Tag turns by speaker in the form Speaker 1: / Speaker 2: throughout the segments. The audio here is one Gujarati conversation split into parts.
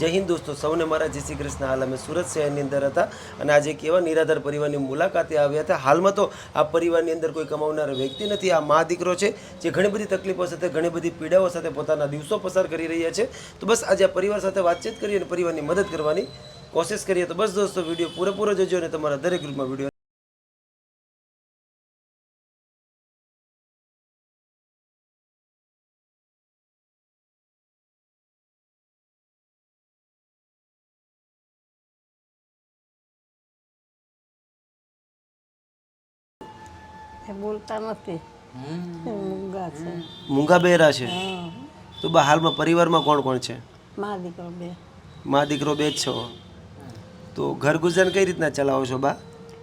Speaker 1: જય હિન્દ દોસ્તો, સૌને મારા જય શ્રી કૃષ્ણ. હાલ અમે સુરત શહેરની અંદર હતા અને આજે એક એવા નિરાધાર પરિવારની મુલાકાતે આવ્યા હતા. હાલમાં તો આ પરિવારની અંદર કોઈ કમાવનાર વ્યક્તિ નથી, આ મા દીકરો છે, જે ઘણી બધી તકલીફો સાથે, ઘણી બધી પીડાઓ સાથે પોતાના દિવસો પસાર કરી રહ્યા છે. તો બસ આજે આ પરિવાર સાથે વાતચીત કરીએ અને પરિવારની મદદ કરવાની કોશિશ કરીએ. તો બસ દોસ્તો, વીડિયો પૂરેપૂરો જોજો અને તમારા દરેક ગ્રુપમાં વીડિયો
Speaker 2: એ બોલતા નથી. મૂંગા છે.
Speaker 1: મૂંગા બેરા છે?
Speaker 2: હા.
Speaker 1: તો બા હાલમાં પરિવારમાં કોણ કોણ છે?
Speaker 2: મા દીકરો બે.
Speaker 1: મા દીકરો બે જ છો. તો ઘર ગુજાર કઈ રીતના ચલાવો છો બા?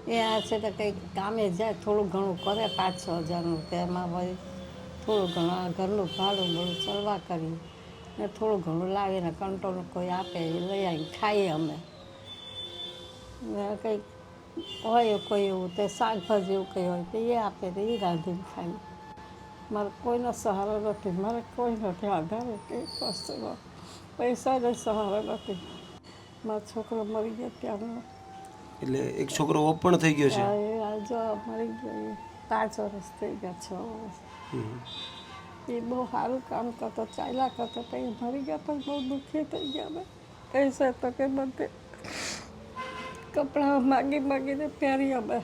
Speaker 2: એ આ છે તો કંઈક કામે જાય થોડું ઘણું કરે પાંચ છ હજારનું તેમાં વળી થોડું ઘણું ઘરનું ભાડું બધું ચલવા કરી ને થોડું ઘણું લાવીને કંટ્રોલ કોઈ આપે એ લઈ આવીને ખાઈએ અમે. ને કંઈક હોય કોઈ એવું તે શાકભાજી એવું કંઈ હોય તો એ આપે તો એ રાંધીને ખાઈ મારે કોઈનો સહારો નથી મારે કોઈ નથી આધારે કંઈ વસ્તુનો પૈસાનો સહારો નથી. મારો છોકરો મરી ગયો ત્યારનો.
Speaker 1: એટલે એક છોકરો ઓપણ પણ થઈ ગયો છે?
Speaker 2: જો મરી ગયો પાંચ વર્ષ થઈ ગયા છ વર્ષ. એ બહુ સારું કામ કરતો ચાલ્યા કરતો તો એ મરી ગયા પણ બહુ દુઃખી થઈ ગયા પૈસા તો કે બધે કપડાં માગી માગીને પહેરી અમે.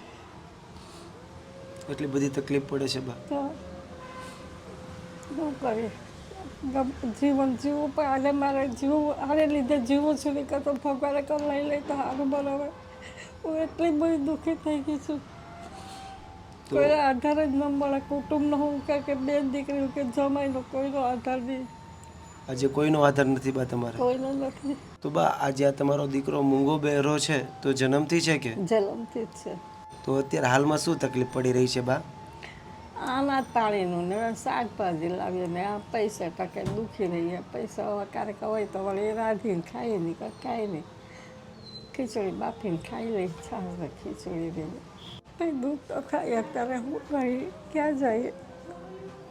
Speaker 1: એટલી બધી તકલીફ પડે છે બા.
Speaker 2: શું કરીએ? જીવન જીવવું પણ આને મારે જીવવું આને લીધે જીવું છું નહીં કરતો ભગવાને કર લઈ તો સારું બરાબર? હું એટલી બધી દુઃખી થઈ ગઈ છું.
Speaker 1: તો
Speaker 2: આધાર જ ન મળે કુટુંબનો હું કે કે બેન દીકરી કે જમાઈનો કોઈનો આધાર નહીં.
Speaker 1: આજે કોઈનો આધાર નથી બા તમારે?
Speaker 2: કોઈનો નથી.
Speaker 1: તો બા આજે આ તમારો દીકરો મૂંગો બહેરો છે તો જન્મથી છે કે?
Speaker 2: જન્મથી જ છે.
Speaker 1: તો અત્યારે હાલમાં શું તકલીફ પડી રહી છે બા?
Speaker 2: આના પાણીનું ને શાકભાજી લાવીએ ને આ પૈસા ટકે દુખી રહીએ. પૈસા ક્યારેક હોય તો વળી રાંધીને ખાઈ નહીં કે ખાઈ નહીં. ખીચડી બાફીને ખાઈ લઈ છાશ ખીચડી રહીએ કંઈ દૂધ તો ખાઈ અત્યારે હું રહી ક્યાં જઈએ?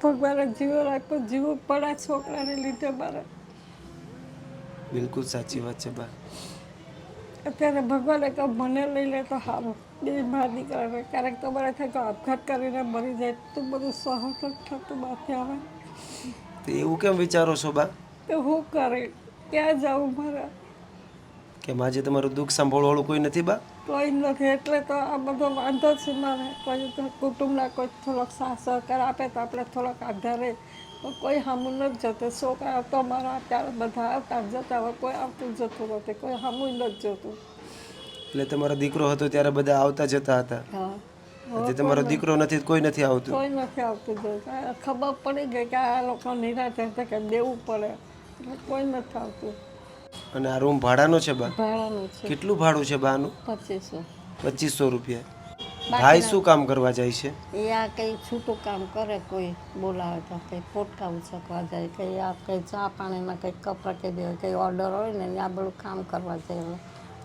Speaker 2: ભગવાને જીવો રાખો જીવો પડા છોકરાને લીધે મારે.
Speaker 1: બિલકુલ સાચી વાત છે બા.
Speaker 2: અત્યારે ભગવાને તો મને લઈ લે તો સારું. બે બહાર નીકળે ક્યારેક તો મને થાય તો આપઘાત કરીને મરી જાય. તો બધું સહન થતું બાકી આવે
Speaker 1: તો એવું કેમ વિચારો છો બા?
Speaker 2: તો હું કરે? ક્યાં જાઉં મારા?
Speaker 1: કે આજે તમારું દુઃખ સાંભળવાળું કોઈ નથી બા?
Speaker 2: કોઈ નથી. એટલે તો આ બધો વાંધો છે મારે. કોઈ કુટુંબના કોઈ થોડોક સાહ સહકાર આપે તો આપણે થોડોક આધારે કોઈ સામું નથી જતો. છોકરા તો અમારા અત્યારે બધા આવતા જતા હોય. કોઈ આવતું જતું નથી કોઈ સામું નથી જતું.
Speaker 1: એટલે તમારો દીકરો હતો ત્યારે બધા આવતા જતા હતા.
Speaker 2: હા.
Speaker 1: તમારો દીકરો નથી કોઈ નથી આવતું.
Speaker 2: કોઈ નથી આવતું જતું. ખબર પડી ગઈ કે આ લોકો નિરાશ છે કે દેવું પડે. કોઈ નથી આવતું.
Speaker 1: અને આ રૂમ ભાડાનો છે બા?
Speaker 2: ભાડાનું છે.
Speaker 1: કેટલું ભાડું છે બાનું?
Speaker 2: પચીસો.
Speaker 1: પચીસો રૂપિયા. ભાઈ શું કામ કરવા જાય છે?
Speaker 2: એ આ કંઈ છૂટું કામ કરે કોઈ બોલાવે તો કંઈ પોટકા ઉછકવા જાય કંઈ આ કંઈ ચા પાણીના કંઈક કપડાં કે દે કંઈ ઓર્ડર હોય ને આ બધું કામ કરવા જાય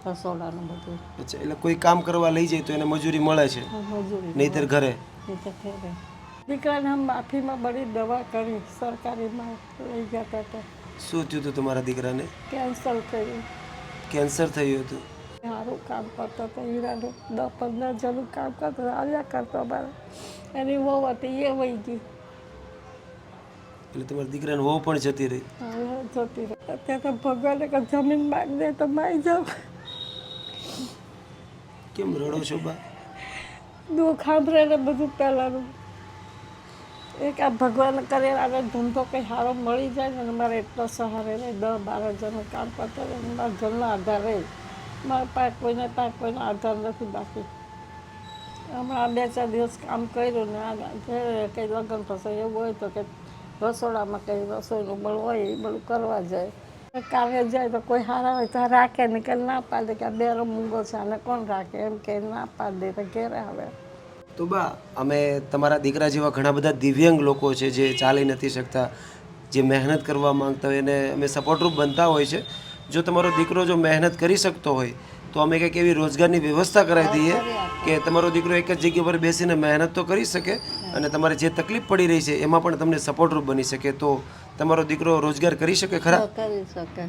Speaker 2: રસોડાનું બધું.
Speaker 1: અચ્છા એટલે કોઈ કામ કરવા લઈ જાય તો એને મજૂરી મળે છે?
Speaker 2: મજૂરી
Speaker 1: નહીતર ઘરે?
Speaker 2: નહીતર ઘરે. દીકરાને આમ માફીમાં બળી દવા કરી સરકારીમાં લઈ જતા હતા.
Speaker 1: શું થયું હતું તમારા દીકરાને?
Speaker 2: કેન્સલ થયું.
Speaker 1: કેન્સર થયું હતું?
Speaker 2: સારું કામ કરતો હતો હીરાનું દસ પંદર જણનું કામ કરતો આવ્યા કરતો અમારે એની વહુ હતી એ વહી ગઈ.
Speaker 1: એટલે તમારી દીકરાને વહુ પણ જતી રહી?
Speaker 2: જતી રહી. અત્યારે તો ભગવાને કે જમીન માગ દે તો માઈ જાવ
Speaker 1: કેમ રડો છો બા?
Speaker 2: દુઃખ સાંભળે ને બધું પહેલાંનું. એક આ ભગવાન કરે આને ધંધો કંઈ સારો મળી જાય ને મારે એટલો સહારે રહે દસ બાર હજારનું કામ કરતો રહે ને મારા ઘરનો આધાર. રહે મારા પાક કોઈને, પાક કોઈનો આધાર નથી બાકી. હમણાં બે ચાર દિવસ કામ કર્યું ને કંઈ લગ્ન થશે એવું હોય તો કે રસોડામાં કંઈ રસોઈનું બળ હોય એ બધું કરવા જાય. કામે જાય તો કોઈ સારા હોય તો રાખે ને કે ના પાડે કે બેરો મૂંગો છે, આને કોણ રાખે? એમ કે ના પાડે તો ઘેરે આવે.
Speaker 1: તો બા, અમે તમારા દીકરા જેવા ઘણા બધા દિવ્યાંગ લોકો છે જે ચાલી નથી શકતા. જે મહેનત કરવા માંગતા હોય એને અમે સપોર્ટરૂપ બનતા હોય છે. જો તમારો દીકરો જો મહેનત કરી શકતો હોય, તો અમે કંઈક એવી રોજગારની વ્યવસ્થા કરાવી દઈએ કે તમારો દીકરો એક જ જગ્યા પર બેસીને મહેનત તો કરી શકે અને તમારે જે તકલીફ પડી રહી છે એમાં પણ તમને સપોર્ટરૂપ બની શકે. તો તમારો દીકરો રોજગાર કરી શકે ખરા?
Speaker 2: કરી શકે.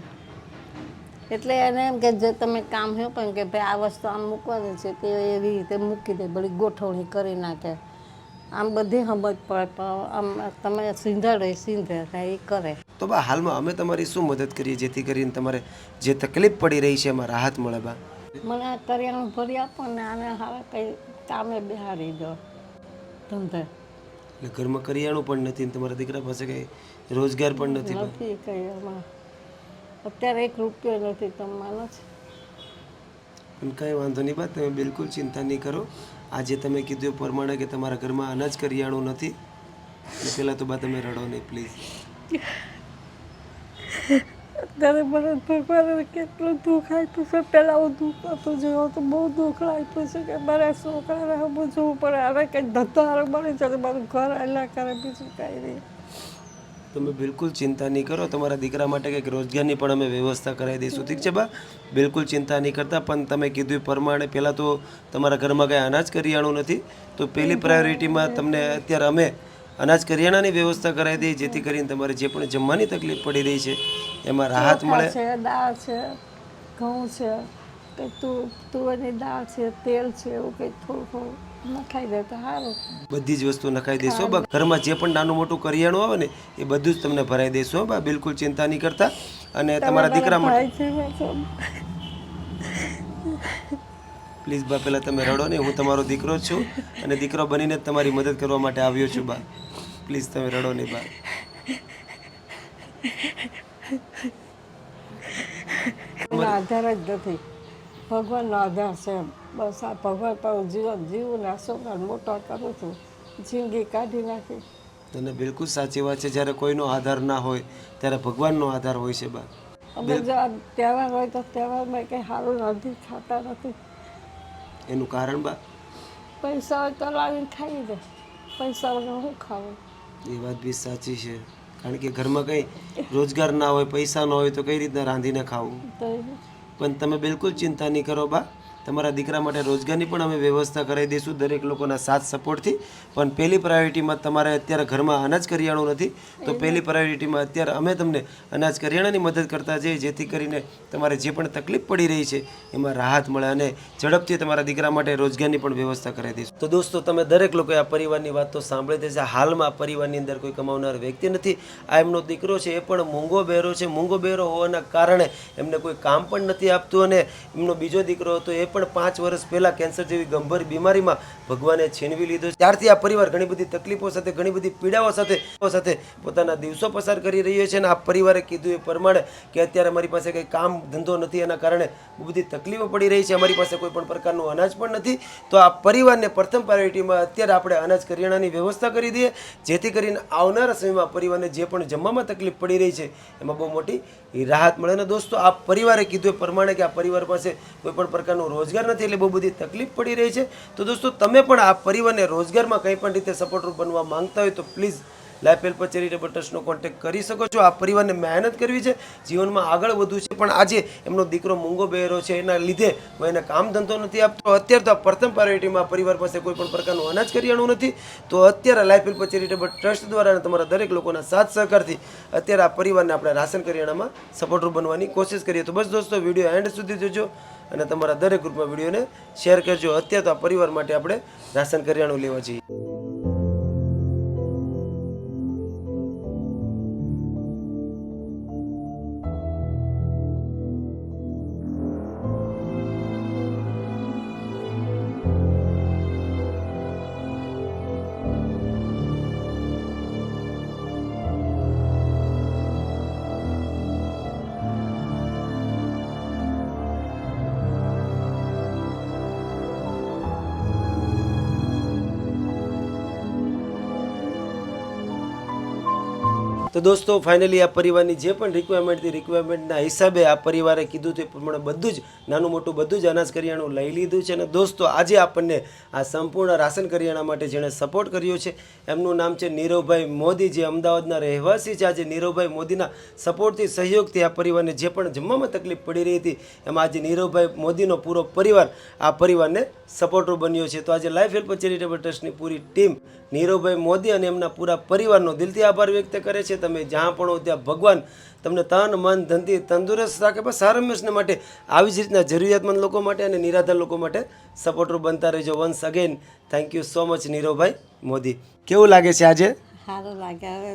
Speaker 2: એટલે એને એમ કે જે તમે કામ હે પણ કે ભાઈ આ વસ્તુ આમ મૂકવાની છે, તે એવી રીતે મૂકી દે બધી ગોઠવણી કરી નાખે. આમ બધી સમજ પડે આમ તમે સિંધાડે સિંધે એ કરે.
Speaker 1: તો બા હાલમાં અમે તમારી શું મદદ કરીએ જેથી કરીને તમારે જે તકલીફ પડી રહી છે એમાં રાહત મળે બા?
Speaker 2: મને આ કરિયાણું ભરી આપો ને આને હવે કંઈ કામે બિહારી દો. ધંધે.
Speaker 1: એટલે ઘરમાં કરિયાણું પણ નથી ને તમારા દીકરા પાસે કંઈ રોજગાર પણ નથી
Speaker 2: નથી કંઈ એમાં અત્યારે એક રૂપિયો નથી તમે માનો છો
Speaker 1: પણ કાંઈ વાંધો નહીં બા તમે બિલકુલ ચિંતા નહીં કરો. આજે તમે કીધું પ્રમાણે કે તમારા ઘરમાં અનાજ કરિયાણું નથી. પહેલાં તો બા તમે રડો નહીં પ્લીઝ
Speaker 2: અત્યારે મને ભગવાને કેટલું દુઃખ આપ્યું છે. પહેલાં હું દુઃખ હતો જોયો તો બહુ દુઃખ આપ્યું છે કે મારા છોકરાને સમજવું પડે. હવે કંઈ ધંધારો બની જાય મારું ઘર આલા કરે, બીજું કાંઈ નહીં.
Speaker 1: તમે બિલકુલ ચિંતા નહીં કરો. તમારા દીકરા માટે કંઈક રોજગારની પણ અમે વ્યવસ્થા કરાવી દઈશું. ઠીક છે બા? બિલકુલ ચિંતા નહીં કરતા. પણ તમે કીધું એ પ્રમાણે પહેલાં તો તમારા ઘરમાં કાંઈ અનાજ કરિયાણું નથી. તો પહેલી પ્રાયોરિટીમાં તમને અત્યારે અમે અનાજ કરિયાણાની વ્યવસ્થા કરાવી દઈએ જેથી કરીને તમારે જે પણ જમવાની તકલીફ પડી રહી છે એમાં રાહત મળે.
Speaker 2: છે દાળ છે ઘઉં છે કંઈ તું તુવેરની દાળ છે તેલ છે એવું કંઈ થોડું થોડું નખાઈ દે તો સારું
Speaker 1: બધી જ વસ્તુ નખાઈ દેશો બા ઘરમાં જે પણ નાનું મોટું કરિયાણું આવે ને એ બધું જ તમને ભરાઈ દેશો બા બિલકુલ ચિંતા નહીં કરતા. અને તમારા દીકરા માટે પ્લીઝ બા પહેલાં તમે રડો નહીં હું તમારો દીકરો છું અને દીકરો બનીને તમારી મદદ કરવા માટે આવ્યો છું બા. પ્લીઝ તમે રડો નહીં બા.
Speaker 2: આધાર જ નથી. ભગવાનનો આધાર છે એમ. બસ આ ભગવાન પણ જીવન જીવના છોકરાને મોટા કરું છું. જિંદગી કાઢી નાખી.
Speaker 1: તને બિલકુલ સાચી વાત છે. જ્યારે કોઈનો આધાર ના હોય ત્યારે ભગવાનનો આધાર હોય છે બા.
Speaker 2: અમે જો તહેવાર હોય તો તહેવારમાં કંઈ સારું રાંધી ખાતા નથી.
Speaker 1: એનું કારણ બા?
Speaker 2: પૈસા હોય તો લાવીને ખાઈ દે પૈસા વગર શું ખાવું?
Speaker 1: એ વાત બી સાચી છે. કારણ કે ઘરમાં કંઈ રોજગાર ના હોય પૈસા ન હોય તો કઈ રીતના રાંધીને ખાવું? પણ તમે બિલકુલ ચિંતા નહીં કરો બા. તમારા દીકરા માટે રોજગારની પણ અમે વ્યવસ્થા કરાવી દઈશું દરેક લોકોના સાથ સપોર્ટથી. પણ પહેલી પ્રાયોરિટીમાં તમારે અત્યારે ઘરમાં અનાજ કરિયાણું નથી. તો પહેલી પ્રાયોરિટીમાં અત્યારે અમે તમને અનાજ કરિયાણાની મદદ કરતા જઈએ, જેથી કરીને તમારે જે પણ તકલીફ પડી રહી છે, એમાં રાહત મળે અને ઝડપથી તમારા દીકરા માટે રોજગારની પણ વ્યવસ્થા કરાવી દઈશું. તો દોસ્તો, તમે દરેક લોકોએ આ પરિવારની વાત તો સાંભળી છે હાલમાં પરિવારની અંદર કોઈ કમાવનાર વ્યક્તિ નથી. આ એમનો દીકરો છે, એ પણ મૂંગો બહેરો છે. મૂંગો બહેરો હોવાના કારણે એમને કોઈ કામ પણ નથી આપતું અને એમનો બીજો દીકરો હતો, એ પણ પાંચ વર્ષ પહેલાં કેન્સર જેવી ગંભીર બીમારીમાં ભગવાને છીનવી લીધો ત્યારથી આ પરિવાર ઘણી બધી તકલીફો સાથે, ઘણી બધી પીડાઓ સાથે સાથે પોતાના દિવસો પસાર કરી રહ્યો છે અને આ પરિવારે કીધું એ પ્રમાણે કે અત્યારે અમારી પાસે કંઈ કામ ધંધો નથી, એના કારણે બહુ બધી તકલીફો પડી રહી છે. અમારી પાસે કોઈ પણ પ્રકારનું અનાજ પણ નથી. તો આ પરિવારને પ્રથમ પ્રાયોરિટીમાં અત્યારે આપણે અનાજ કરિયાણાની વ્યવસ્થા કરી દઈએ, જેથી કરીને આવનારા સમયમાં પરિવારને જે પણ જમવામાં તકલીફ પડી રહી છે, એમાં બહુ મોટી રાહત મળે. અને દોસ્તો, આ પરિવારે કીધું એ પ્રમાણે કે આ પરિવાર પાસે કોઈ પણ પ્રકારનો રોજગાર નથી એટલે બહુ બધી તકલીફ પડી રહી છે. તો દોસ્તો, તમે પણ આ પરિવારને રોજગારમાં કંઈ પણ રીતે સપોર્ટરૂપ બનવા માંગતા હોય તો પ્લીઝ લાઈફ હેલ્પ ચેરિટેબલ ટ્રસ્ટનો કોન્ટેક્ટ કરી શકો છો. આ પરિવારને મહેનત કરવી છે, જીવનમાં આગળ વધવું છે. પણ આજે એમનો દીકરો મૂંગો બહેરો છે, એના લીધે હું એને કામ ધંધો નથી આપતો. અત્યારે તો આ પ્રથમ પ્રાયોરિટીમાં પરિવાર પાસે કોઈ પણ પ્રકારનું અનાજ કરિયાણું નથી. તો અત્યારે લાઈફ હેલ્પ ચેરિટેબલ ટ્રસ્ટ દ્વારા તમારા દરેક લોકોના સાથ સહકારથી અત્યારે આ પરિવારને આપણે રાશન કરિયાણામાં સપોર્ટરૂપ બનવાની કોશિશ કરીએ. તો બસ દોસ્તો વીડિયો એન્ડ સુધી જોજો. અને તમારા દરેક ગ્રુપમાં વિડીયોને શેર કરજો. અત્યારે તો આ પરિવાર માટે આપણે રાશન કરિયાણું લેવા જઈએ. તો દોસ્તો ફાઇનલી આ પરિવારની જે પણ રિક્વાયરમેન્ટ હતી રિક્વાયરમેન્ટના હિસાબે આ પરિવારે કીધું તે પ્રમાણે બધું જ, નાનું મોટું બધું જ અનાજ કરિયાણું લઈ લીધું છે અને દોસ્તો, આજે આપણને આ સંપૂર્ણ રાશન કરિયાણા માટે જેણે સપોર્ટ કર્યો છે, એમનું નામ છે નીરવભાઈ મોદી. જે અમદાવાદના રહેવાસી છે, આજે નીરવભાઈ મોદીના સપોર્ટથી સહયોગથી આ પરિવારને જે પણ જમવામાં તકલીફ પડી રહી હતી, એમાં આજે નીરવભાઈ મોદીનો પૂરો પરિવાર આ પરિવારને સપોર્ટર બન્યો છે. તો આજે લાઈફ હેલ્પ ચેરિટેબલ ટ્રસ્ટની પૂરી ટીમ નીરવભાઈ મોદી અને એમના પૂરા પરિવારનો દિલથી આભાર વ્યક્ત કરે છે. તમે જ્યાં પણ હો ત્યાં ભગવાન તમને તન મન ધનથી તંદુરસ્ત રાખે. બસ સારમ્યસને માટે આવી જ રીતના જરૂરિયાતમંદ લોકો માટે અને નિરાધાર લોકો માટે સપોર્ટર બનતા રહેજો once again thank you so much Niravbhai Modi. કેવું લાગે છે આજે?
Speaker 2: સારું લાગે. હવે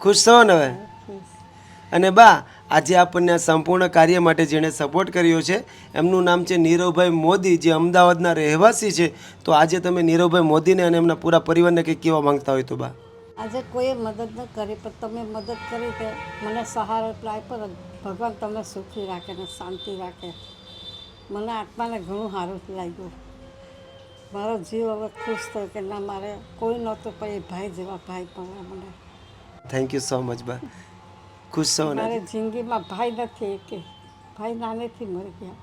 Speaker 1: ખુશ છો ને હવે? અને બા આજે આપણને આ સંપૂર્ણ કાર્ય માટે જેણે સપોર્ટ કર્યો છે એમનું નામ છે નીરવભાઈ મોદી જે અમદાવાદના રહેવાસી છે. તો આજે તમે નીરવભાઈ મોદીને અને એમના પૂરા પરિવારને કંઈક કહેવા માંગતા હોય તો બા.
Speaker 2: આજે કોઈએ મદદ ન કરી પણ તમે મદદ કરી કે મને સહારો એટલો આપ્યો ભગવાન તમને સુખી રાખે ને શાંતિ રાખે. મને આત્માને ઘણું સારું લાગ્યું. મારો જીવ હવે ખુશ થયો કે ના મારે કોઈ નહોતું પણ એ ભાઈ જેવા ભાઈ પણ મને.
Speaker 1: થેન્ક યુ સો મચ બા. ખુશ
Speaker 2: મારે જિંદગીમાં ભાઈ નથી એકે. ભાઈ નાનેથી મરી ગયા.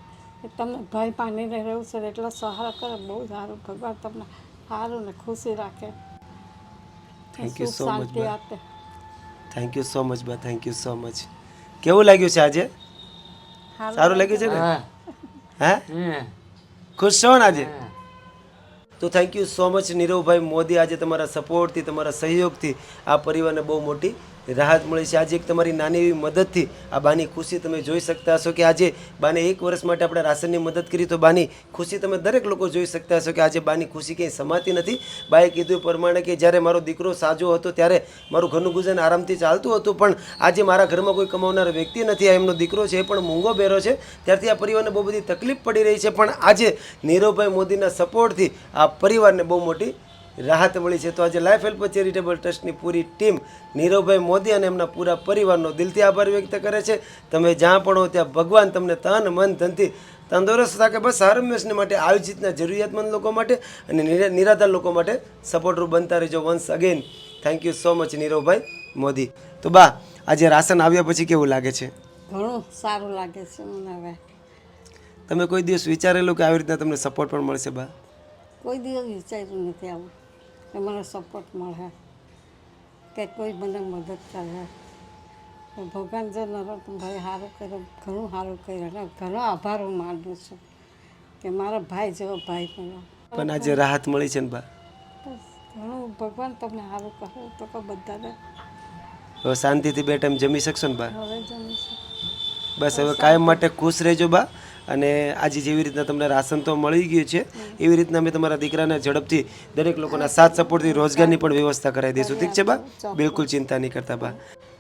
Speaker 2: એ તમને ભાઈ માનીને રહેવું છે એટલો સહારો કરે બહુ સારું. ભગવાન તમને સારું ને ખુશી રાખે.
Speaker 1: થેન્ક યુ
Speaker 2: સુખ
Speaker 1: so much,
Speaker 2: શાંતિ
Speaker 1: બા.
Speaker 2: આપે.
Speaker 1: થેન્ક યુ સો મચ બા. થેન્ક યુ સો મચ કેવું લાગ્યું છે આજે? સારું લાગ્યું છે ને? હે. ખુશ છો ને આજે? તો thank you so much Niravbhai Modi આજે તમારા સપોર્ટથી તમારા સહયોગથી આ પરિવારને બહુ મોટી રાહત મળી છે. આજે એક તમારી નાની એવી મદદથી આ બાની ખુશી તમે જોઈ શકતા હશો કે આજે બાને એક વર્ષ માટે આપણે રાશનની મદદ કરી તો બાની ખુશી તમે દરેક લોકો જોઈ શકતા હશો કે આજે બાની ખુશી કંઈ સમાતી નથી. બાએ કીધું પ્રમાણે કે જ્યારે મારો દીકરો સાજો હતો ત્યારે મારું ઘરનું ગુજરાન આરામથી ચાલતું હતું, પણ આજે મારા ઘરમાં કોઈ કમાવનાર વ્યક્તિ નથી. આ એમનો દીકરો છે, એ પણ મૂંગો બેરો છે. ત્યારથી આ પરિવારને બહુ બધી તકલીફ પડી રહી છે, પણ આજે નીરવભાઈ મોદીના સપોર્ટથી આ પરિવારને બહુ મોટી રાહત મળી છે. તો આજે લાઈફ હેલ્પ ચેરિટેબલ ટ્રસ્ટની પૂરી ટીમ નીરવભાઈ મોદી અને એમના પૂરા પરિવારનો દિલથી આભાર વ્યક્ત કરે છે. તમે જ્યાં પણ હો ત્યાં ભગવાન તમને તન મન ધનથી તંદુરસ્ત રાખે. બસ હંમેશને માટે આવી રીતના જરૂરિયાતમંદ લોકો માટે અને નિરાધાર લોકો માટે સપોર્ટરૂપ બનતા રહેજો once again thank you so much Niravbhai Modi. તો બા આજે રાશન આવ્યા પછી કેવું લાગે છે?
Speaker 2: ઘણું સારું લાગે છે મને હવે.
Speaker 1: તમે કોઈ દિવસ વિચારેલું કે આવી રીતના તમને સપોર્ટ પણ મળશે બા?
Speaker 2: કોઈ દિવસ વિચાર્યું નથી આવું. કે મને સપોર્ટ મળે કે કોઈ મને મદદ કરે. ભગવાન જો નરોત્તમભાઈ સારું કર્યું ઘણું સારું કર્યું અને ઘણો આભાર હું માનું છું કે મારો ભાઈ જેવો ભાઈ બન્યો.
Speaker 1: પણ આજે રાહત મળી છે ને બા?
Speaker 2: બસ ઘણું ભગવાન તમને સારું કરે તો કહો બધાને.
Speaker 1: હવે શાંતિથી બે ટાઈમ જમી શકશો ને બા?
Speaker 2: હવે જમીશું
Speaker 1: બસ હવે કાયમ માટે ખુશ રહેજો બા. અને આજે જેવી રીતના તમને રાશન તો મળી ગયું છે એવી રીતના અમે તમારા દીકરાને ઝડપથી દરેક લોકોના સાથ સપોર્ટથી રોજગારની પણ વ્યવસ્થા કરાવી દઈશું. ઠીક છે બા? બિલકુલ ચિંતા નહીં કરતા બા.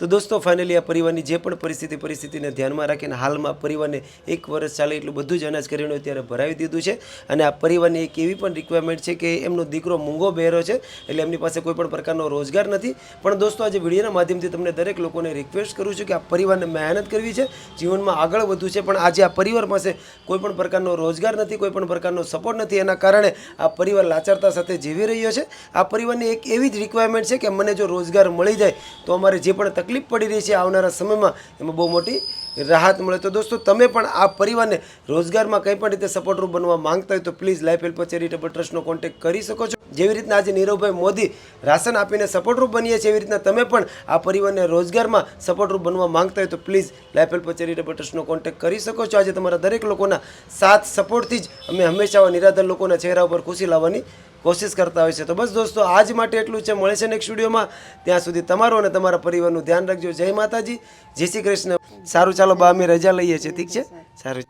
Speaker 1: તો દોસ્તો ફાઇનલી આ પરિવારની જે પણ પરિસ્થિતિ, પરિસ્થિતિને ધ્યાનમાં રાખીને હાલમાં પરિવારને એક વર્ષ ચાલે એટલું બધું જ અનાજ કરીને અત્યારે ભરાવી દીધું છે. અને આ પરિવારની એક એવી પણ રિક્વાયરમેન્ટ છે કે એમનો દીકરો મૂંગો બહેરો છે, એટલે એમની પાસે કોઈ પણ પ્રકારનો રોજગાર નથી. પણ દોસ્તો, આજે વિડીયોના માધ્યમથી તમને દરેક લોકોને રિક્વેસ્ટ કરું છું કે આ પરિવારને મહેનત કરવી છે, જીવનમાં આગળ વધવું છે. પણ આજે આ પરિવાર પાસે કોઈ પણ પ્રકારનો રોજગાર નથી, કોઈ પણ પ્રકારનો સપોર્ટ નથી. એના કારણે આ પરિવાર લાચારતા સાથે જીવી રહ્યો છે. આ પરિવારની એક એવી જ રિક્વાયરમેન્ટ છે કે મને જો રોજગાર મળી જાય, તો અમારે જે પણ તકલીફ પડી રહી છે આવનારા સમયમાં. એમાં બહુ મોટી રાહત મળે. તો દોસ્તો, તમે પણ આ પરિવારને રોજગારમાં કંઈ પણ રીતે સપોર્ટરૂપ બનવા માંગતા હોય તો પ્લીઝ લાઈફ હેલ્પ ચેરિટેબલ ટ્રસ્ટનો કોન્ટેક્ટ કરી શકો છો. જેવી રીતના આજે નીરવભાઈ મોદી રાશન આપીને સપોર્ટરૂપ બનીએ છીએ એવી રીતના તમે પણ આ પરિવારને રોજગારમાં સપોર્ટરૂપ બનવા માંગતા હોય તો પ્લીઝ લાઈફ હેલ્પ ચેરિટેબલ ટ્રસ્ટનો કોન્ટેક્ટ કરી શકો છો. આજે તમારા દરેક લોકોના સાથ સપોર્ટથી જ અમે હંમેશા નિરાધાર લોકોના ચહેરા ઉપર ખુશી લાવવાની કોશિશ કરતા હોય છે. તો બસ દોસ્તો આજ માટે એટલું છે. મળે છે નેક્સ્ટ વિડીયોમાં. ત્યાં સુધી તમારું અને તમારા પરિવારનું ધ્યાન રાખજો. જય માતાજી. જય શ્રી કૃષ્ણ. સારું ચાલો બા અમે રજા લઈએ છીએ. ઠીક છે? સારું.